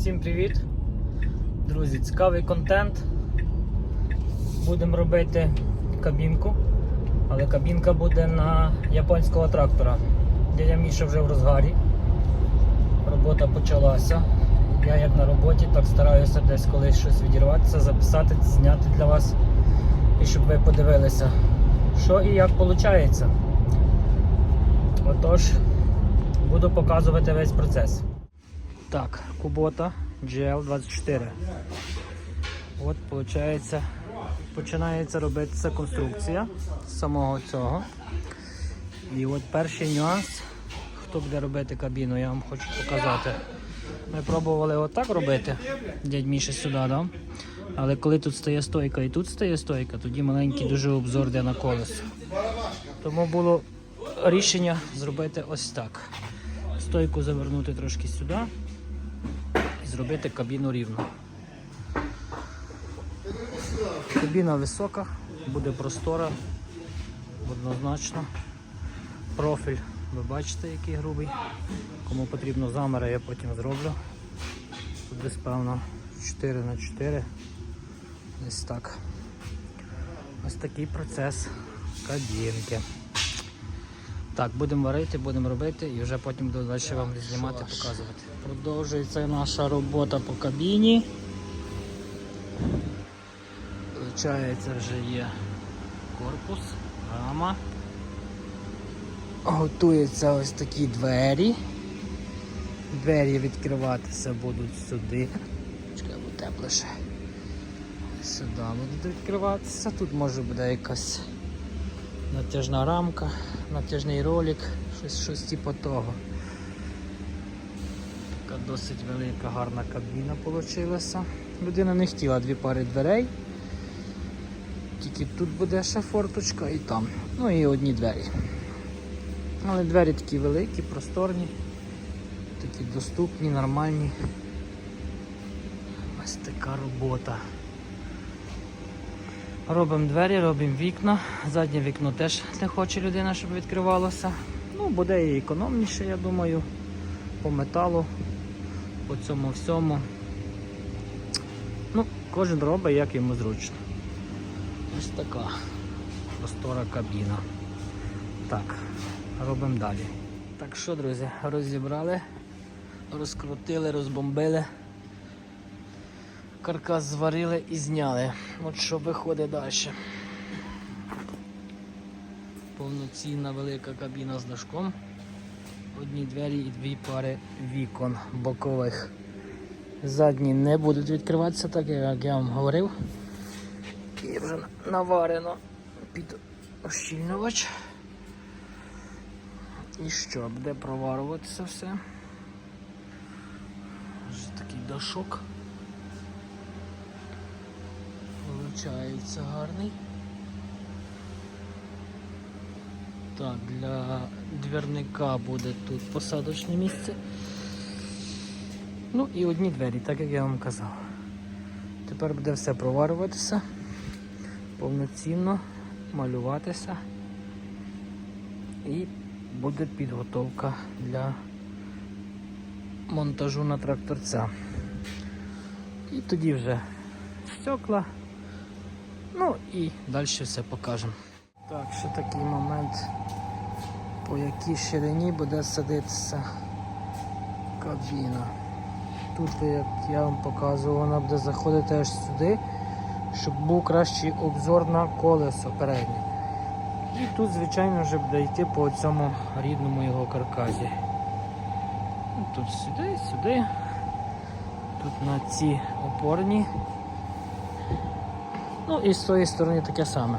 Всім привіт! Друзі, цікавий контент. Будемо робити кабінку, але кабінка буде на японського трактора. Дядя Міша вже в розгарі. Робота почалася. Я як на роботі, так стараюся десь колись щось відірватися, записати, зняти для вас і щоб ви подивилися, що і як виходить. Отож, буду показувати весь процес. Так, Кубота GL24. От, виходить, починається робитися конструкція самого цього. І от перший нюанс, хто буде робити кабіну, я вам хочу показати. Ми пробували отак робити, дядь Міша сюди, да? але коли тут стає стойка і тут стає стойка, тоді маленький дуже обзор йде на колесо. Тому було рішення зробити ось так. Стойку завернути трошки сюди зробити кабіну рівно. Кабіна висока, буде простора, однозначно. Профіль, ви бачите, який грубий. Кому потрібно замери, я потім зроблю. Тут десь певно 4 на 4 Десь так. Ось такий процес кабінки. Так, будемо варити, будемо робити і вже потім буду далі вам знімати, показувати. Продовжується наша робота по кабіні. Получається, вже є корпус, рама. Готуються ось такі двері. Двері відкриватися будуть сюди. Чекай, бо тепліше. Сюди будуть відкриватися. Тут може буде якась натяжна рамка, натяжний ролик, щось, щось типу того. Така досить велика гарна кабіна вийшла. Людина не хотіла дві пари дверей. Тільки тут буде ще форточка і там. Ну і одні двері. Але двері такі великі, просторні, такі доступні, нормальні. Ось така робота. Робимо двері, робимо вікна. Заднє вікно теж не хоче людина, щоб відкривалося. Ну, буде і економніше, я думаю, по металу, по цьому всьому. Ну, кожен робить, як йому зручно. Ось така простора кабіна. Так, робимо далі. Так що, друзі, розібрали, розкрутили, розбомбили. Каркас зварили і зняли. От що виходить далі. Повноцінна велика кабіна з дашком. Одні двері і дві пари вікон бокових. Задні не будуть відкриватися, так як я вам говорив. І вже наварено під ощільнювач. І що, буде проварюватися все. Ось такий дашок. Получається гарний. Так, для двірника буде тут посадочне місце. Ну і одні двері, так як я вам казав. Тепер буде все проварюватися, повноцінно малюватися і буде підготовка для монтажу на тракторця. І тоді вже стекла. Ну і далі все покажемо. Так, ще такий момент, по якій ширині буде садитися кабіна. Тут, як я вам показував, вона буде заходити аж сюди, щоб був кращий обзор на колесо переднє. І тут, звичайно, вже буде йти по цьому рідному його карказі. Ну, Тут сюди, сюди, тут на ці опорні. Ну і з цієї сторони таке саме.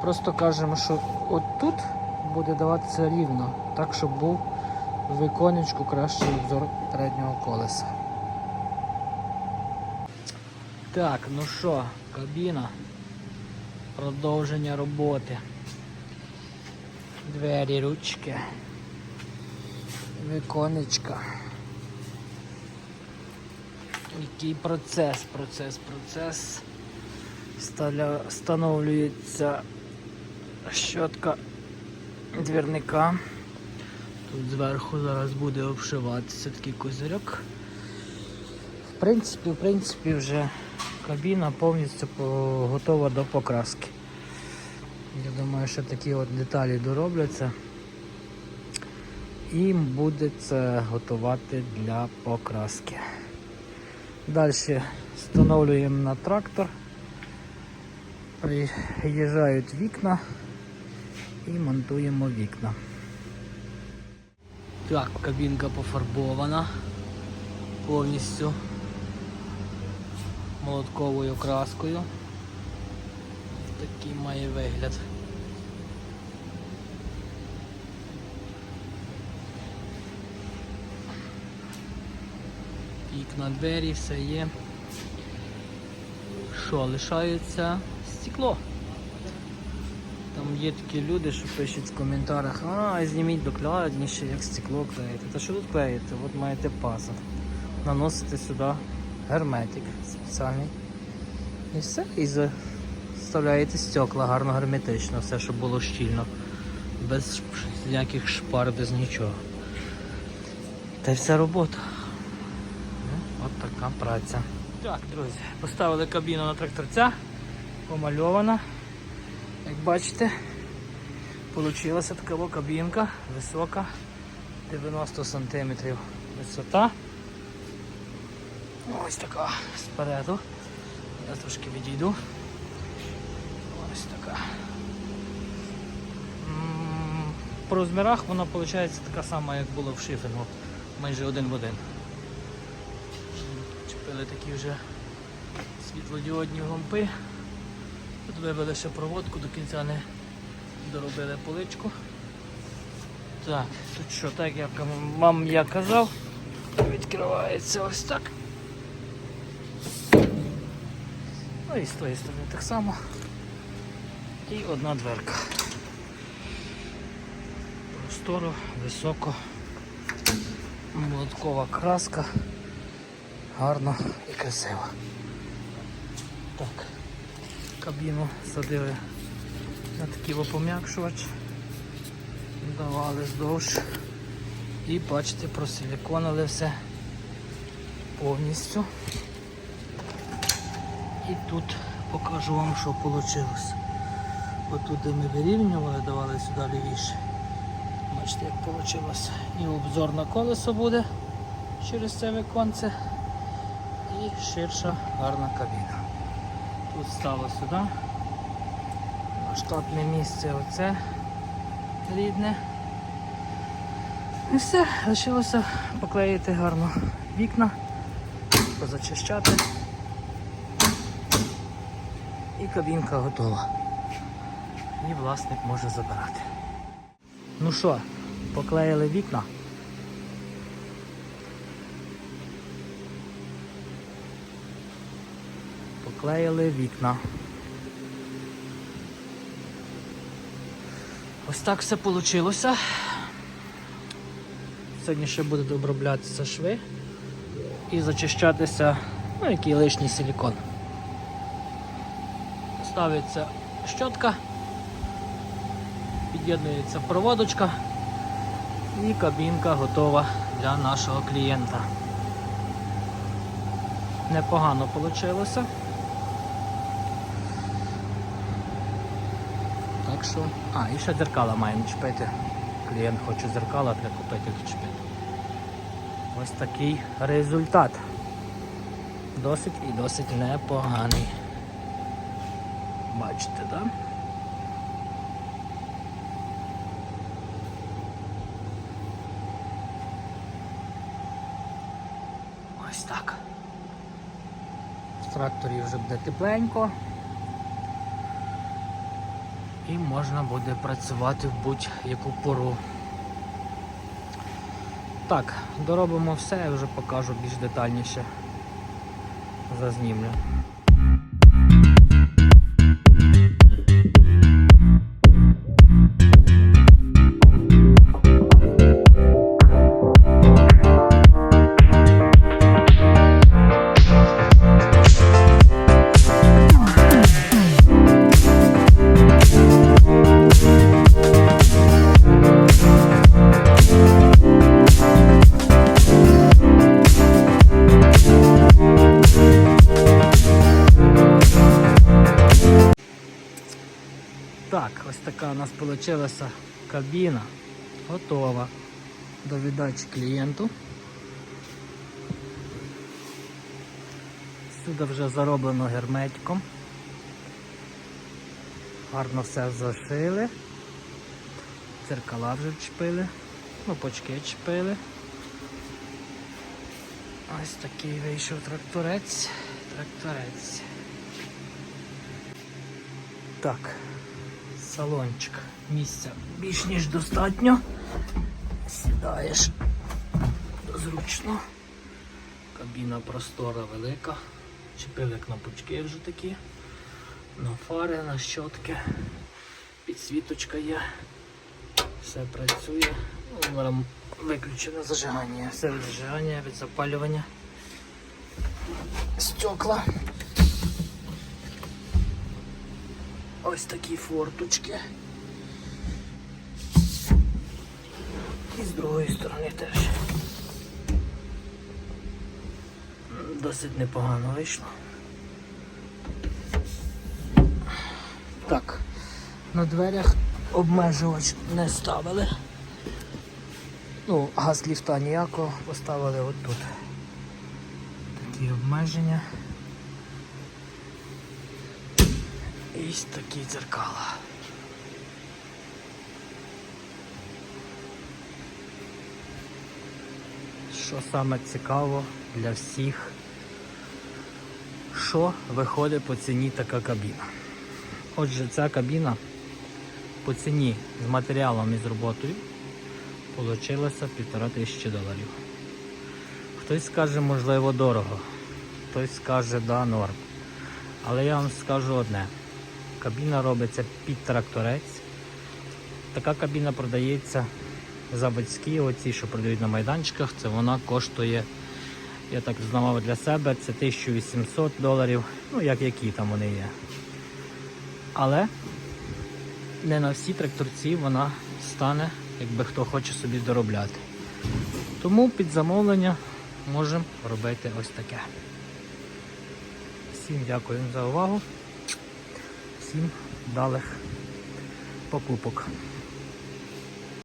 Просто кажемо, що от тут буде даватися рівно, так щоб був в віконечку кращий обзор переднього колеса. Так, ну що, кабіна, продовження роботи. Двері, ручки, віконечка. Який процес, процес, процес. Встановлюється щотка двірника. Тут зверху зараз буде обшиватися такий козирьок. В принципі, в принципі, вже кабіна повністю готова до покраски. Я думаю, що такі от деталі доробляться. І буде це готувати для покраски. Далі встановлюємо на трактор. Приїжджають вікна і монтуємо вікна. Так, кабінка пофарбована повністю молотковою краскою. Такий має вигляд. Вікна, двері, все є. Що, лишається стекло. Там є такі люди, що пишуть в коментарях, а, зніміть докладніше, як стекло клеїти. Та що тут клеїти? От маєте пазл. Наносите сюди герметик спеціальний. І все, і заставляєте стекла гарно герметично, все, щоб було щільно. Без ніяких шпар, без нічого. Та й вся робота. Ну, от така праця. Так, друзі, поставили кабіну на тракторця, помальована. Як бачите, вийшла така кабінка висока, 90 см висота. Ось така спереду. Я трошки відійду. Ось така. По розмірах вона виходить така сама, як було в шифінгу. Майже один в один. Чепили такі вже світлодіодні лампи. Тут вивели ще проводку, до кінця не доробили поличку. Так, тут що, так як вам я казав, відкривається ось так. Ну і з тої сторони так само. І одна дверка. Просторо, високо, молоткова краска, гарно і красиво. Так, кабіну садили на такий опом'якшувач, давали здовж і бачите, просиліконили все повністю. І тут покажу вам, що вийшло. Отут, де ми вирівнювали, давали сюди лівіше. Бачите, як вийшло. І обзор на колесо буде через це віконце. І ширша гарна кабіна. Стало сюди. Штатне місце оце рідне. І все, лишилося поклеїти гарно вікна, позачищати. І кабінка готова. І власник може забирати. Ну що, поклеїли вікна. Поклеїли вікна. Ось так все вийшло. Сьогодні ще буде оброблятися шви і зачищатися ну, який лишній силікон. Ставиться щотка, під'єднується проводочка і кабінка готова для нашого клієнта. Непогано вийшло. Так що... А, і ще дзеркала маємо чіпити. Клієнт хоче дзеркала, треба купити чіпити. Ось такий результат. Досить і досить непоганий. Бачите, так? Да? Ось так. В тракторі вже буде тепленько. І можна буде працювати в будь-яку пору. Так, доробимо все, я вже покажу більш детальніше. Зазнімлю. У нас вийшла кабіна. Готова до віддачі клієнту. Сюди вже зароблено герметиком. Гарно все зашили. Дзеркала вже чпили, ну почки чпили. Ось такий вийшов тракторець. Тракторець. Так, салончик. Місця більш ніж достатньо. Сідаєш зручно. Кабіна простора велика. Чіпили кнопочки вже такі. На фари, на щотки. Підсвіточка є. Все працює. Ну, виключено зажигання. Все зажигання, від запалювання. Стекла. Ось такі форточки. І з другої сторони теж. Досить непогано вийшло. Так, на дверях обмежувач не ставили. Ну, газ ліфта ніякого, поставили отут. Такі обмеження. І ось такі дзеркала. Що саме цікаво для всіх, що виходить по ціні така кабіна. Отже, ця кабіна по ціні з матеріалом і з роботою получилося півтора тисячі доларів. Хтось скаже, можливо, дорого, хтось скаже, да, норм. Але я вам скажу одне: кабіна робиться під тракторець. Така кабіна продається заводські, оці, що продають на майданчиках, це вона коштує, я так знав для себе, це 1800 доларів, ну як які там вони є. Але не на всі тракторці вона стане, якби хто хоче собі доробляти. Тому під замовлення можемо робити ось таке. Всім дякую за увагу. Всім вдалих покупок.